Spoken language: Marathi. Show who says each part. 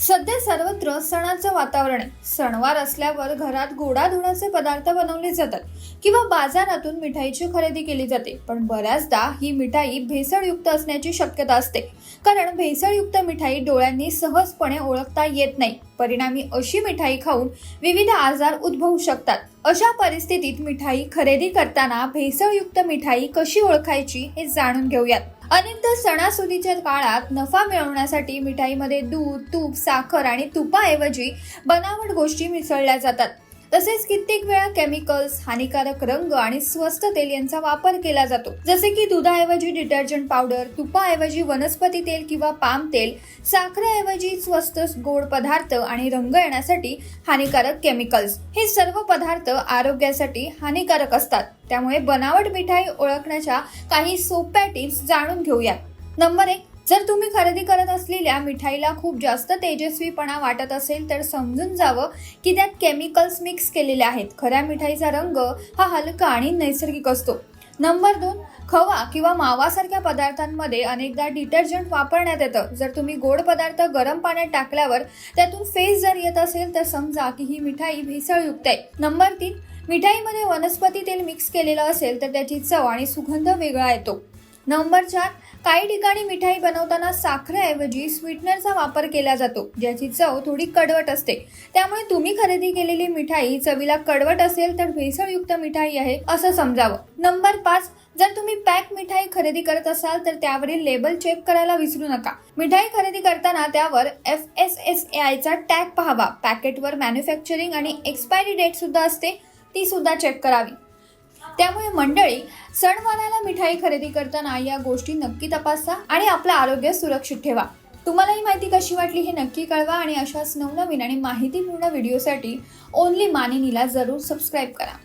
Speaker 1: सध्या सर्वत्र सणाचं वातावरण. आहे सणवार असल्यावर घरात गोडाधोडाचे पदार्थ बनवले जातात किंवा बाजारातून मिठाईची खरेदी केली जाते. पण बऱ्याचदा ही मिठाई भेसळयुक्त असण्याची शक्यता असते. कारण भेसळयुक्त मिठाई डोळ्यांनी सहजपणे ओळखता येत नाही. परिणामी अशी मिठाई खाऊन विविध आजार उद्भवू शकतात. अशा परिस्थितीत मिठाई खरेदी करताना भेसळयुक्त मिठाई कशी ओळखायची हे जाणून घेऊयात. अनेकदा सणासुदीच्या काळात नफा मिळवण्यासाठी मिठाईमध्ये दूध तूप साखर आणि तुपाऐवजी बनावट गोष्टी मिसळल्या जातात. तसेच कित्येक वेळा केमिकल्स हानिकारक रंग आणि स्वस्त तेल यांचा वापर केला जातो. जसे की दुधाऐवजी डिटर्जंट पावडर तुपाऐवजी वनस्पती तेल किंवा पाम तेल साखरेऐवजी स्वस्त गोड पदार्थ आणि रंग येण्यासाठी हानिकारक केमिकल्स हे सर्व पदार्थ आरोग्यासाठी हानिकारक असतात. त्यामुळे बनावट मिठाई ओळखण्याच्या काही सोप्या टिप्स जाणून घेऊयात. नंबर एक जर तुम्ही खरेदी करत असलेल्या मिठाईला खूप जास्त तेजस्वीपणा वाटत असेल तर समजून जावं की त्यात केमिकल्स मिक्स केलेले आहेत. खऱ्या मिठाईचा रंग हा हलका आणि नैसर्गिक असतो. नंबर दोन खवा किंवा मावासारख्या पदार्थांमध्ये अनेकदा डिटर्जंट वापरण्यात येतं. जर तुम्ही गोड पदार्थ गरम पाण्यात टाकल्यावर त्यातून फेस जर येत असेल तर समजा की ही मिठाई भेसळयुक्त आहे. नंबर तीन मिठाईमध्ये वनस्पती तेल मिक्स केलेलं असेल तर त्याची चव आणि सुगंध वेगळा येतो. नंबर चार काही ठिकाणी मिठाई बनवताना साखरेऐवजी स्वीटनरचा वापर केला जातो ज्याची चव थोडी कडवट असते. त्यामुळे तुम्ही खरेदी केलेली मिठाई चवीला कडवट असेल तर भेसळयुक्त मिठाई आहे असं समजावं. नंबर पाच जर तुम्ही पॅक मिठाई खरेदी करत असाल तर त्यावरील लेबल चेक करायला विसरू नका. मिठाई खरेदी करताना त्यावर एफ एस एस ए आयचा टॅग पाहावा. पॅकेटवर मॅन्युफॅक्चरिंग आणि एक्सपायरी डेट सुद्धा असते ती सुद्धा चेक करावी. त्यामुळे मंडळी सणवाराला मिठाई खरेदी करताना या गोष्टी नक्की तपासा आणि आपलं आरोग्य सुरक्षित ठेवा. तुम्हाला ही माहिती कशी वाटली हे नक्की कळवा आणि अशाच नवनवीन आणि माहितीपूर्ण व्हिडिओसाठी ओनली मानिनीला जरूर सबस्क्राईब करा.